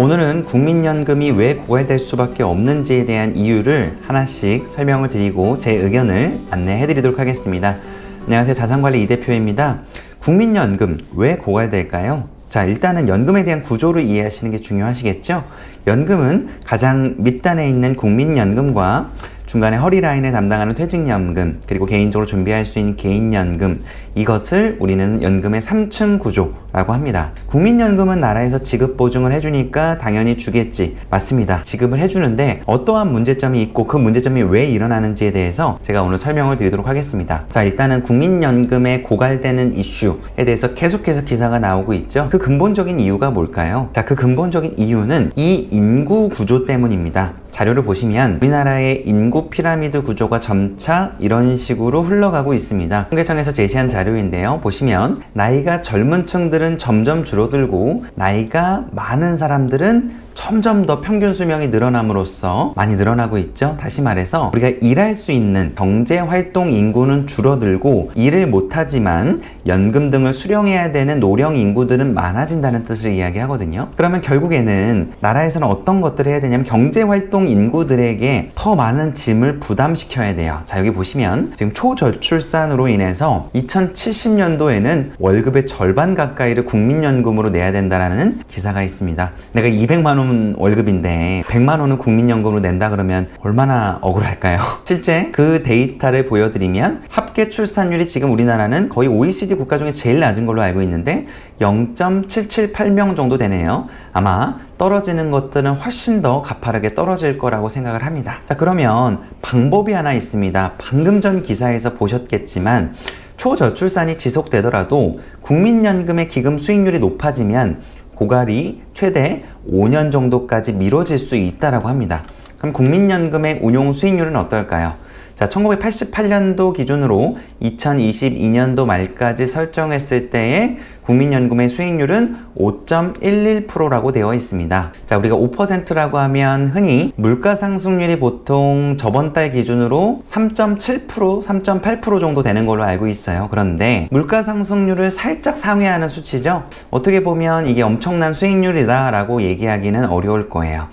오늘은 국민연금이 왜 고갈될 수밖에 없는지에 대한 이유를 하나씩 설명을 드리고 제 의견을 안내해 드리도록 하겠습니다. 안녕하세요. 자산관리 이 대표입니다. 국민연금 왜 고갈될까요? 자, 일단은 연금에 대한 구조를 이해하시는 게 중요하시겠죠? 연금은 가장 밑단에 있는 국민연금과 중간에 허리라인을 담당하는 퇴직연금, 그리고 개인적으로 준비할 수 있는 개인연금, 이것을 우리는 연금의 3층 구조라고 합니다. 국민연금은 나라에서 지급 보증을 해주니까 당연히 주겠지. 맞습니다. 지급을 해주는데 어떠한 문제점이 있고 그 문제점이 왜 일어나는지에 대해서 제가 오늘 설명을 드리도록 하겠습니다. 자, 일단은 국민연금에 고갈되는 이슈에 대해서 계속해서 기사가 나오고 있죠. 그 근본적인 이유가 뭘까요? 자, 그 근본적인 이유는 이 인구 구조 때문입니다. 자료를 보시면 우리나라의 인구 피라미드 구조가 점차 이런 식으로 흘러가고 있습니다. 통계청에서 제시한 자료인데요. 보시면 나이가 젊은 층들은 점점 줄어들고 나이가 많은 사람들은 점점 더 평균 수명이 늘어남으로써 많이 늘어나고 있죠. 다시 말해서 우리가 일할 수 있는 경제 활동 인구는 줄어들고 일을 못하지만 연금 등을 수령해야 되는 노령 인구들은 많아진다는 뜻을 이야기하거든요. 그러면 결국에는 나라에서는 어떤 것들을 해야 되냐면 경제 활동 인구들에게 더 많은 짐을 부담시켜야 돼요. 자, 여기 보시면 지금 초저출산으로 인해서 2070년도에는 월급의 절반 가까이를 국민연금으로 내야 된다라는 기사가 있습니다. 내가 200만 원 월급인데 100만 원은 국민연금으로 낸다 그러면 얼마나 억울할까요? 실제 그 데이터를 보여드리면 합계 출산율이 지금 우리나라는 거의 OECD 국가 중에 제일 낮은 걸로 알고 있는데 0.778명 정도 되네요. 아마 떨어지는 것들은 훨씬 더 가파르게 떨어질 거라고 생각을 합니다. 자, 그러면 방법이 하나 있습니다. 방금 전 기사에서 보셨겠지만 초저출산이 지속되더라도 국민연금의 기금 수익률이 높아지면 고갈이 최대 5년 정도까지 미뤄질 수 있다라고 합니다. 그럼 국민연금의 운용 수익률은 어떨까요? 자, 1988년도 기준으로 2022년도 말까지 설정했을 때의 국민연금의 수익률은 5.11%라고 되어 있습니다. 자, 우리가 5%라고 하면 흔히 물가 상승률이 보통 저번 달 기준으로 3.7%, 3.8% 정도 되는 걸로 알고 있어요. 그런데 물가 상승률을 살짝 상회하는 수치죠. 어떻게 보면 이게 엄청난 수익률이다라고 얘기하기는 어려울 거예요.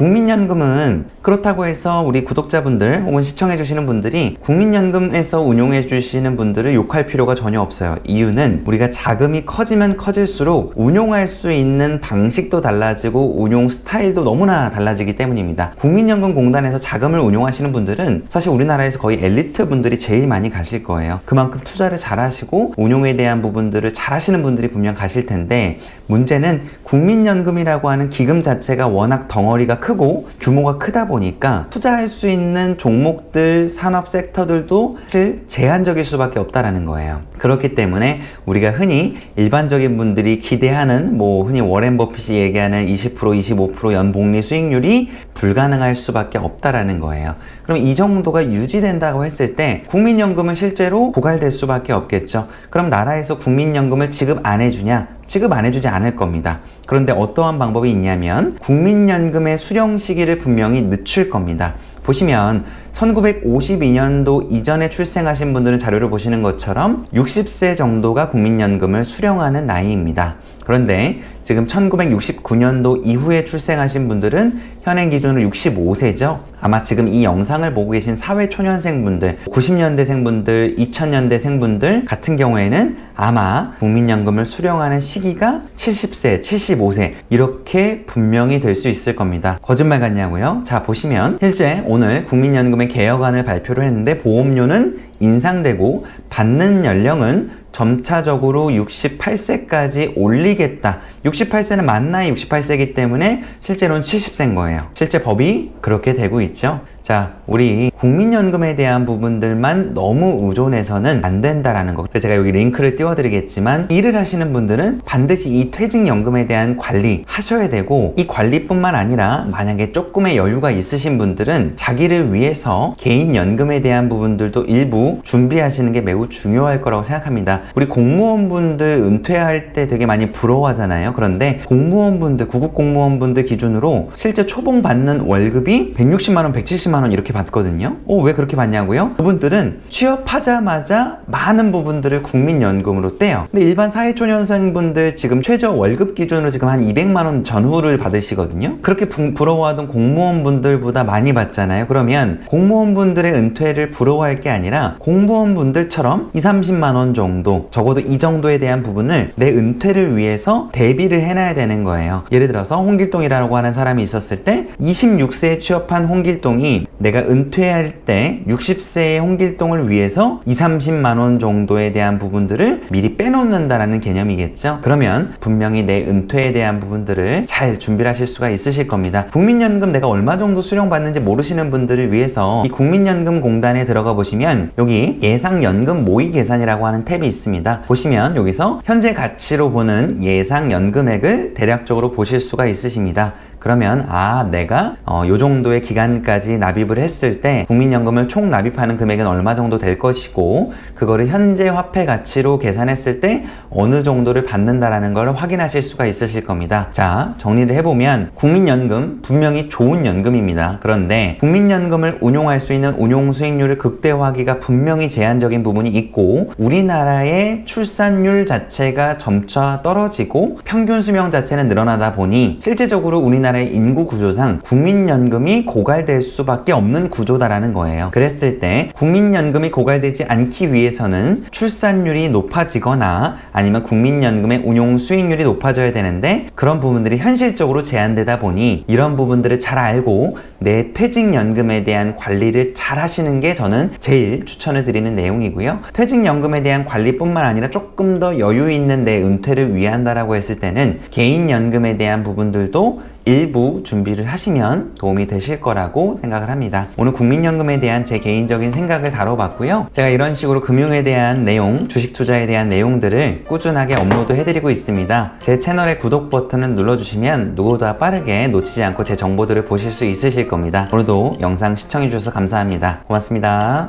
국민연금은 그렇다고 해서 우리 구독자분들 혹은 시청해주시는 분들이 국민연금에서 운용해주시는 분들을 욕할 필요가 전혀 없어요. 이유는 우리가 자금이 커지면 커질수록 운용할 수 있는 방식도 달라지고 운용 스타일도 너무나 달라지기 때문입니다. 국민연금공단에서 자금을 운용하시는 분들은 사실 우리나라에서 거의 엘리트 분들이 제일 많이 가실 거예요. 그만큼 투자를 잘 하시고 운용에 대한 부분들을 잘 하시는 분들이 분명 가실 텐데 문제는 국민연금이라고 하는 기금 자체가 워낙 덩어리가 크고 규모가 크다 보니까 투자할 수 있는 종목들, 산업 섹터들도 사실 제한적일 수밖에 없다라는 거예요. 그렇기 때문에 우리가 흔히 일반적인 분들이 기대하는 뭐 흔히 워렌 버핏이 얘기하는 20% 25% 연복리 수익률이 불가능할 수밖에 없다라는 거예요. 그럼 이 정도가 유지된다고 했을 때 국민연금은 실제로 고갈될 수밖에 없겠죠. 그럼 나라에서 국민연금을 지급 안 해주냐? 지급 안 해주지 않을 겁니다. 그런데 어떠한 방법이 있냐면 국민연금의 수령 시기를 분명히 늦출 겁니다. 보시면 1952년도 이전에 출생하신 분들은 자료를 보시는 것처럼 60세 정도가 국민연금을 수령하는 나이입니다. 그런데 지금 1969년도 이후에 출생하신 분들은 현행 기준으로 65세죠. 아마 지금 이 영상을 보고 계신 사회초년생분들, 90년대생분들, 2000년대생분들 같은 경우에는 아마 국민연금을 수령하는 시기가 70세, 75세 이렇게 분명히 될 수 있을 겁니다. 거짓말 같냐고요? 자 보시면 실제 오늘 국민연금의 개혁안을 발표를 했는데 보험료는 인상되고 받는 연령은 점차적으로 68세까지 올리겠다. 68세는 만 나이 68세이기 때문에 실제로는 70세인 거예요. 실제 법이 그렇게 되고 있죠. 자, 우리 국민연금에 대한 부분들만 너무 의존해서는 안 된다라는 거. 그래서 제가 여기 링크를 띄워드리겠지만 일을 하시는 분들은 반드시 이 퇴직연금에 대한 관리 하셔야 되고 이 관리뿐만 아니라 만약에 조금의 여유가 있으신 분들은 자기를 위해서 개인연금에 대한 부분들도 일부 준비하시는 게 매우 중요할 거라고 생각합니다. 우리 공무원분들 은퇴할 때 되게 많이 부러워하잖아요. 그런데 공무원분들, 구급 공무원분들 기준으로 실제 초봉 받는 월급이 160만원, 170만원 이렇게 받거든요. 어, 왜 그렇게 받냐고요? 그분들은 취업하자마자 많은 부분들을 국민연금으로 떼요. 근데 일반 사회초년생분들 지금 최저 월급 기준으로 지금 한 200만원 전후를 받으시거든요. 그렇게 부, 부러워하던 공무원분들보다 많이 받잖아요. 그러면 공무원분들의 은퇴를 부러워할 게 아니라 공무원분들처럼 2, 30만원 정도, 적어도 이 정도에 대한 부분을 내 은퇴를 위해서 대비를 해놔야 되는 거예요. 예를 들어서 홍길동이라고 하는 사람이 있었을 때 26세에 취업한 홍길동이 내가 은퇴할 때 60세의 홍길동을 위해서 2, 30만 원 정도에 대한 부분들을 미리 빼놓는다라는 개념이겠죠. 그러면 분명히 내 은퇴에 대한 부분들을 잘 준비를 하실 수가 있으실 겁니다. 국민연금 내가 얼마 정도 수령받는지 모르시는 분들을 위해서 이 국민연금 공단에 들어가 보시면 여기 예상연금 모의 계산이라고 하는 탭이 있습니다. 보시면 여기서 현재 가치로 보는 예상연금액을 대략적으로 보실 수가 있으십니다. 그러면 아 내가 어, 요 정도의 기간까지 납입을 했을 때 국민연금을 총 납입하는 금액은 얼마 정도 될 것이고 그거를 현재 화폐 가치로 계산했을 때 어느 정도를 받는다라는 걸 확인하실 수가 있으실 겁니다. 자 정리를 해보면 국민연금 분명히 좋은 연금입니다. 그런데 국민연금을 운용할 수 있는 운용 수익률을 극대화하기가 분명히 제한적인 부분이 있고 우리나라의 출산율 자체가 점차 떨어지고 평균 수명 자체는 늘어나다 보니 실제적으로 우리나라 우리나라의 인구 구조상 국민연금이 고갈될 수밖에 없는 구조다라는 거예요. 그랬을 때 국민연금이 고갈되지 않기 위해서는 출산율이 높아지거나 아니면 국민연금의 운용 수익률이 높아져야 되는데 그런 부분들이 현실적으로 제한되다 보니 이런 부분들을 잘 알고 내 퇴직연금에 대한 관리를 잘 하시는 게 저는 제일 추천을 드리는 내용이고요. 퇴직연금에 대한 관리뿐만 아니라 조금 더 여유 있는 내 은퇴를 위한다라고 했을 때는 개인연금에 대한 부분들도 일부 준비를 하시면 도움이 되실 거라고 생각을 합니다. 오늘 국민연금에 대한 제 개인적인 생각을 다뤄봤고요. 제가 이런 식으로 금융에 대한 내용, 주식 투자에 대한 내용들을 꾸준하게 업로드 해드리고 있습니다. 제 채널의 구독 버튼을 눌러주시면 누구보다 빠르게 놓치지 않고 제 정보들을 보실 수 있으실 겁니다. 오늘도 영상 시청해주셔서 감사합니다. 고맙습니다.